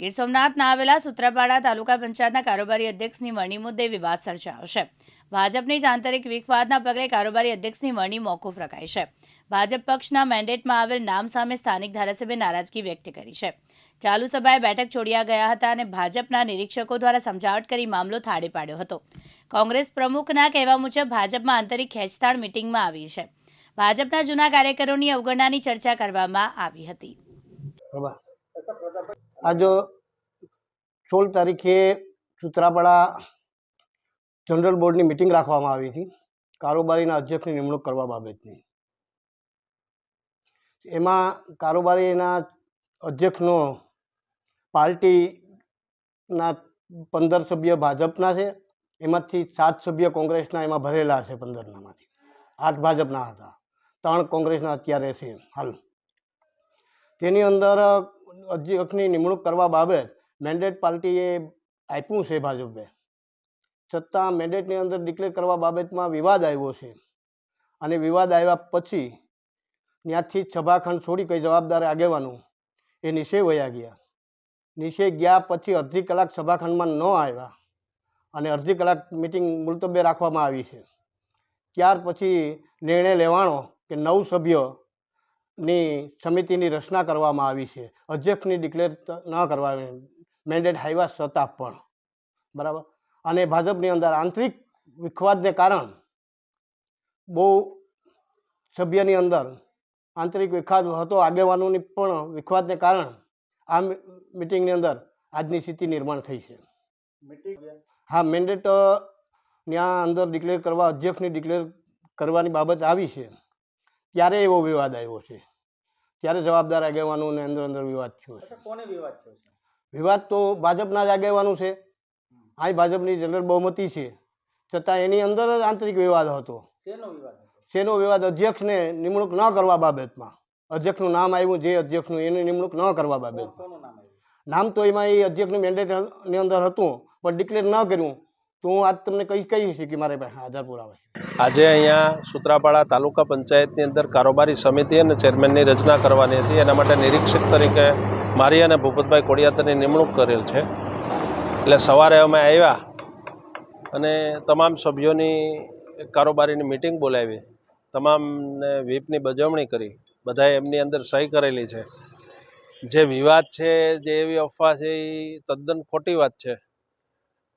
ગીર સોમનાથના આવેલા સુત્રાપાડા તાલુકા પંચાયતના કારોબારી અધ્યક્ષની વરણી મુદ્દે વિવાદ સર્જાયો છે. ભાજપની જ આંતરિક વિખવાદના પગલે કારોબારી અધ્યક્ષની વરણી મોકૂફ રખાઈ છે. ભાજપ પક્ષના મેન્ડેટમાં આવેલ નામ સામે સ્થાનિક ધારાસભ્યે નારાજગી વ્યક્ત કરી છે. ચાલુ સભાએ બેઠક છોડ્યા ગયા હતા અને ભાજપના નિરીક્ષકો દ્વારા સમજાવટ કરી મામલો થાળે પાડ્યો હતો. કોંગ્રેસ પ્રમુખના કહેવા મુજબ ભાજપમાં આંતરિક ખેંચતાણ મિટિંગમાં આવી છે. ભાજપના જૂના કાર્યકરોની અવગણનાની ચર્ચા કરવામાં આવી હતી. આજ સોળ તારીખે સુત્રાપાડા જનરલ બોર્ડની મિટિંગ રાખવામાં આવી હતી કારોબારીના અધ્યક્ષની નિમણૂક કરવા બાબતની। એમાં કારોબારીના અધ્યક્ષનો પાર્ટીના પંદર સભ્ય ભાજપના છે, એમાંથી સાત સભ્ય કોંગ્રેસના, એમાં ભરેલા છે પંદરનામાંથી, આઠ ભાજપના હતા, ત્રણ કોંગ્રેસના અત્યારે છે, હાલ. તેની અંદર અધ્યક્ષની નિમણૂક કરવા બાબત મેન્ડેટ પાર્ટીએ આપ્યું છે ભાજપે. છતાં મેન્ડેટની અંદર ડિક્લેર કરવા બાબતમાં વિવાદ આવ્યો છે. અને વિવાદ આવ્યા પછી ત્યાંથી સભાખંડ છોડી કંઈ જવાબદાર આગેવાનું એ નીચે વયા ગયા. નીચે ગયા પછી અડધી કલાક સભાખંડમાં ન આવ્યા અને અડધી કલાક મિટિંગ મુલતબે રાખવામાં આવી છે. ત્યાર પછી નિર્ણય લેવાનો કે નવ સભ્યો ની સમિતિની રચના કરવામાં આવી છે. અધ્યક્ષની ડિક્લેર ન કરવાની. મેન્ડેટ હાઈવા છતાં પણ. બરાબર? અને ભાજપની અંદર આંતરિક વિખવાદને કારણ બહુ સભ્યની અંદર આંતરિક વિખવાદ હતો. આગેવાનોની પણ વિખવાદને કારણ આ મિટિંગની અંદર આજની સ્થિતિ નિર્માણ થઈ છે. હા મેન્ડેટ ત્યાં અંદર ડિક્લેર કરવા અધ્યક્ષની ડિક્લેર કરવાની બાબત આવી છે. ત્યારે એવો વિવાદ આવ્યો છે. ત્યારે જવાબદાર આગેવાનોને અંદર અંદર વિવાદ થયો છે. કોને વિવાદ થયો છે? વિવાદ તો ભાજપના જ આગેવાનું છે. અહીં ભાજપની જનરલ બહુમતી છે. છતાં એની અંદર જ આંતરિક વિવાદ હતો. શેનો વિવાદ શેનો વિવાદ? અધ્યક્ષને નિમણૂક ન કરવા બાબતમાં. અધ્યક્ષનું નામ આવ્યું જે અધ્યક્ષનું એની નિમણૂક ન કરવા બાબતમાં. નામ નામ તો એમાં એ અધ્યક્ષનું મેન્ડેટની અંદર હતું પણ ડિક્લેર ન કર્યું. તો હું આજ તમને કઈ કઈ છે કે મારે આધાર પુરાવા આજે અહીંયા સુત્રાપાડા તાલુકા પંચાયતની અંદર કારોબારી સમિતિ અને ચેરમેનની રચના કરવાની હતી. એના માટે નિરીક્ષક તરીકે મારી અને ભૂપતભાઈ કોડિયાતરની નિમણૂક કરેલ છે. એટલે સવારે અમે આવ્યા અને તમામ સભ્યોની કારોબારીની મિટિંગ બોલાવી. તમામને વીપની બજવણી કરી. બધાએ એમની અંદર સહી કરેલી છે. જે વિવાદ છે, જે એવી અફવા છે, એ તદ્દન ખોટી વાત છે.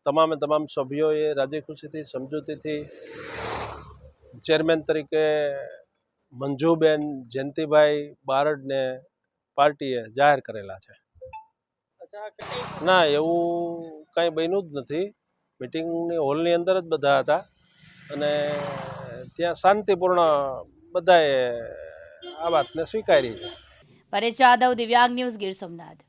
તમામે તમામ સભ્યોએ રાજી ખુશીથી સમજૂતીથી ચેરમેન તરીકે મંજુબેન જયંતિભાઈ બારડને પાર્ટીએ જાહેર કરેલા છે. ના, એવું કાંઈ બન્યું જ નથી. મિટિંગની હોલની અંદર જ બધા હતા અને ત્યાં શાંતિપૂર્ણ બધાએ આ વાતને સ્વીકારી. છે પરેશ જાદવ, દિવ્યાંગ ન્યૂઝ ગીર સોમનાથ.